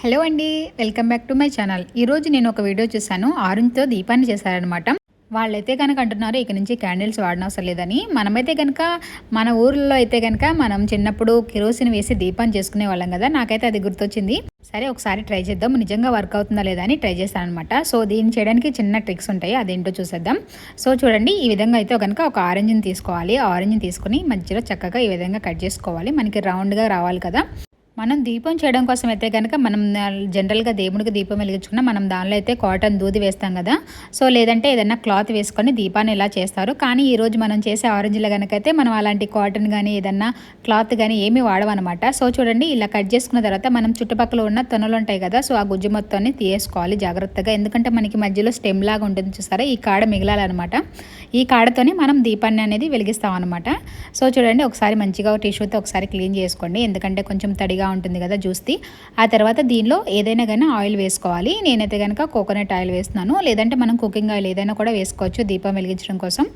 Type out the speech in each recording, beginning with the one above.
Hello అండి welcome back to my channel. ఈరోజు నేను ఒక వీడియో చూశాను. ఆరెంజ్తో దీపాన్ని చేశారనమాట వాళ్ళైతే కనుక అంటున్నారు ఇక నుంచి క్యాండిల్స్ వాడనవసరం లేదని. మనమైతే కనుక మన ఊర్లో అయితే కనుక మనం చిన్నప్పుడు కిరోసిన్ వేసి దీపాన్ని చేసుకునే వాళ్ళం కదా. నాకైతే అది గుర్తొచ్చింది. సరే ఒకసారి ట్రై చేద్దాం. నిజంగా వర్క్ అవుతుందా లేదా అని ట్రై చేస్తాను అనమాట సో దీన్ని చేయడానికి చిన్న ట్రిక్స్ ఉంటాయి. అదేంటో చూసేద్దాం. సో చూడండి ఈ విధంగా అయితే కనుక ఒక ఆరెంజ్ని తీసుకోవాలి. ఆరెంజ్ని తీసుకుని మధ్యలో చక్కగా ఈ విధంగా కట్ చేసుకోవాలి. మనకి రౌండ్గా రావాలి కదా. మనం దీపం చేయడం కోసం అయితే కనుక మనం జనరల్గా దేవుడికి దీపం వెలిగించుకున్న మనం దానిలో అయితే కాటన్ దూది వేస్తాం కదా. సో లేదంటే ఏదైనా క్లాత్ వేసుకొని దీపాన్ని ఇలా చేస్తారు. కానీ ఈరోజు మనం చేసే ఆరెంజ్లో కనుకైతే మనం అలాంటి కాటన్ కానీ ఏదన్నా క్లాత్ కానీ ఏమీ వాడమన్నమాట సో చూడండి ఇలా కట్ చేసుకున్న తర్వాత మనం చుట్టుపక్కల ఉన్న తొనలు ఉంటాయి కదా సో ఆ గుజ్జు మొత్తాన్ని తీసుకోవాలి జాగ్రత్తగా. ఎందుకంటే మనకి మధ్యలో స్టెమ్ లాగా ఉంటుంది చూసారా ఈ కాడ మిగలాలన్నమాట. ఈ కాడతోనే మనం దీపాన్ని అనేది వెలిగిస్తాం అనమాట సో చూడండి ఒకసారి మంచిగా టిష్యూతో ఒకసారి క్లీన్ చేసుకోండి. ఎందుకంటే కొంచెం తడిగా ఉంటుంది కదా జ్యూస్ది ఆ తర్వాత దీనిలో ఏదైనా కానీ ఆయిల్ వేసుకోవాలి. నేనైతే కనుక కోకోనట్ ఆయిల్ వేస్తున్నాను. లేదంటే మనం కుకింగ్ ఆయిల్ ఏదైనా కూడా వేసుకోవచ్చు దీపం వెలిగించడం కోసం.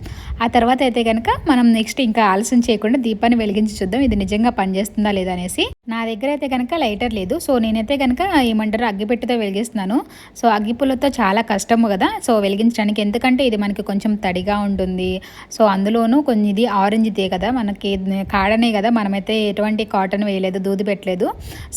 ఆ తర్వాత అయితే కనుక మనం నెక్స్ట్ ఇంకా ఆలస్యం చేయకుండా దీపాన్ని వెలిగించి చూద్దాం. ఇది నిజంగా పనిచేస్తుందా లేదా అనేసి. నా దగ్గర అయితే కనుక లైటర్ లేదు. సో నేనైతే కనుక ఏమంటారు అగ్గిపెట్టుతో వెలిగిస్తున్నాను. సో అగ్గిపుల్లతో చాలా కష్టము కదా. సో వెలిగించడానికి ఎందుకంటే ఇది మనకి కొంచెం తడిగా ఉంటుంది సో అందులోనూ కొన్ని ఇది ఆరెంజ్ దే కదా మనకి కాడనే కదా మనమైతే ఎటువంటి కాటన్ వేయలేదు దూది పెట్టలేదు.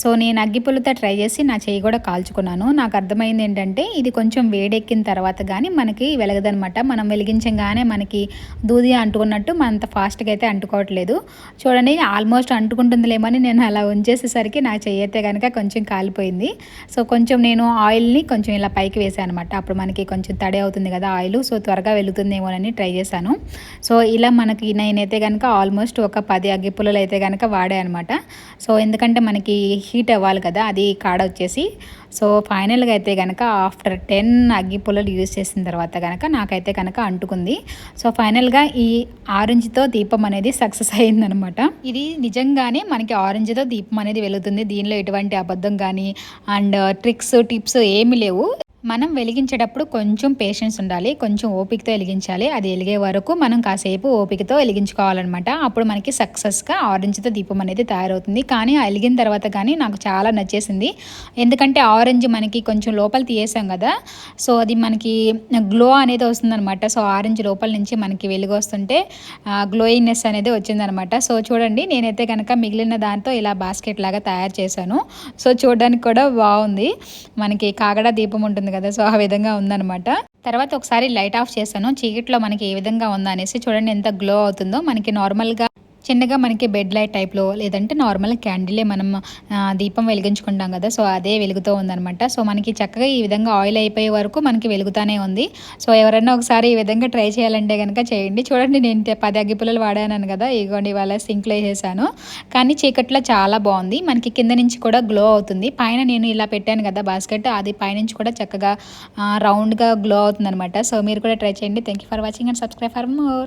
సో నేను అగ్గిపుల్లతో ట్రై చేసి నా చేయి కూడా కాల్చుకున్నాను. నాకు అర్థమైంది ఏంటంటే ఇది కొంచెం వేడెక్కిన తర్వాత కానీ మనకి వెలగదనమాట మనం వెలిగించగానే మనకి దూది అంటుకున్నట్టు అంత ఫాస్ట్గా అయితే అంటుకోవట్లేదు. చూడండి ఆల్మోస్ట్ అంటుకుంటుందిలేమో అని నేను అలా ఉంచేసేసరికి నా చెయ్యి అయితే కనుక కొంచెం కాలిపోయింది. సో కొంచెం నేను ఆయిల్ని కొంచెం ఇలా పైకి వేసాను అనమాట అప్పుడు మనకి కొంచెం తడి అవుతుంది కదా ఆయిల్ సో త్వరగా వెళుతుందేమోనని ట్రై చేశాను. సో ఇలా మనకి నేనైతే కనుక ఆల్మోస్ట్ ఒక పది అగ్గిపుల్లలు అయితే కనుక వాడే అనమాట సో ఎందుకంటే మనకి హీట్ అవ్వాలి కదా అది కాడ వచ్చేసి. సో ఫైనల్గా అయితే కనుక ఆఫ్టర్ టెన్ అగ్గి పుల్లలు యూజ్ చేసిన తర్వాత కనుక నాకైతే కనుక అంటుకుంది. సో ఫైనల్గా ఈ ఆరెంజ్తో దీపం అనేది సక్సెస్ అయిందనమాట ఇది నిజంగానే మనకి ఆరెంజ్తో దీపం అనేది వెలుగుతుంది దీనిలో ఎటువంటి అబద్ధం కానీ అండ్ ట్రిక్స్ టిప్స్ ఏమి లేవు. మనం వెలిగించేటప్పుడు కొంచెం పేషెన్స్ ఉండాలి కొంచెం ఓపికతో వెలిగించాలి. అది వెలిగే వరకు మనం కాసేపు ఓపికతో వెలిగించుకోవాలన్నమాట. అప్పుడు మనకి సక్సెస్గా ఆరెంజ్తో దీపం అనేది తయారవుతుంది. కానీ ఆ వెలిగిన తర్వాత కానీ నాకు చాలా నచ్చేసింది. ఎందుకంటే ఆరెంజ్ మనకి కొంచెం లోపల తీయేసాం కదా సో అది మనకి గ్లో అనేది వస్తుందన్నమాట. సో ఆరెంజ్ లోపల నుంచి మనకి వెలుగు వస్తుంటే గ్లోయింగ్నెస్ అనేది వచ్చిందనమాట సో చూడండి నేనైతే కనుక మిగిలిన దాంతో ఇలా బాస్కెట్ లాగా తయారు చేశాను. సో చూడడానికి కూడా బాగుంది. మనకి కాగడ దీపం ఉంటుంది కదా. సో ఆ విధంగా ఉందనమాట తర్వాత ఒకసారి లైట్ ఆఫ్ చేశాను. చీకట్లో మనకి ఏ విధంగా ఉందా అనేసి చూడండి ఎంత గ్లో అవుతుందో. మనకి నార్మల్గా చిన్నగా మనకి బెడ్ లైట్ టైప్లో లేదంటే నార్మల్ క్యాండిలే మనం దీపం వెలిగించుకుంటాం కదా. సో అదే వెలుగుతూ ఉందనమాట సో మనకి చక్కగా ఈ విధంగా ఆయిల్ అయిపోయే వరకు మనకి వెలుగుతానే ఉంది. సో ఎవరైనా ఒకసారి ఈ విధంగా ట్రై చేయాలంటే కనుక చేయండి. చూడండి నేను పది అగ్గిపుల్లలు వాడాను కదా ఇగోండి ఇవాళ సింక్లో వేసేసాను. కానీ చీకట్లో చాలా బాగుంది. మనకి కింద నుంచి కూడా గ్లో అవుతుంది. పైన నేను ఇలా పెట్టాను కదా బాస్కెట్ అది పైనుంచి కూడా చక్కగా రౌండ్గా గ్లో అవుతుంది అనమాట సో మీరు కూడా ట్రై చేయండి. Thank you for watching and subscribe for more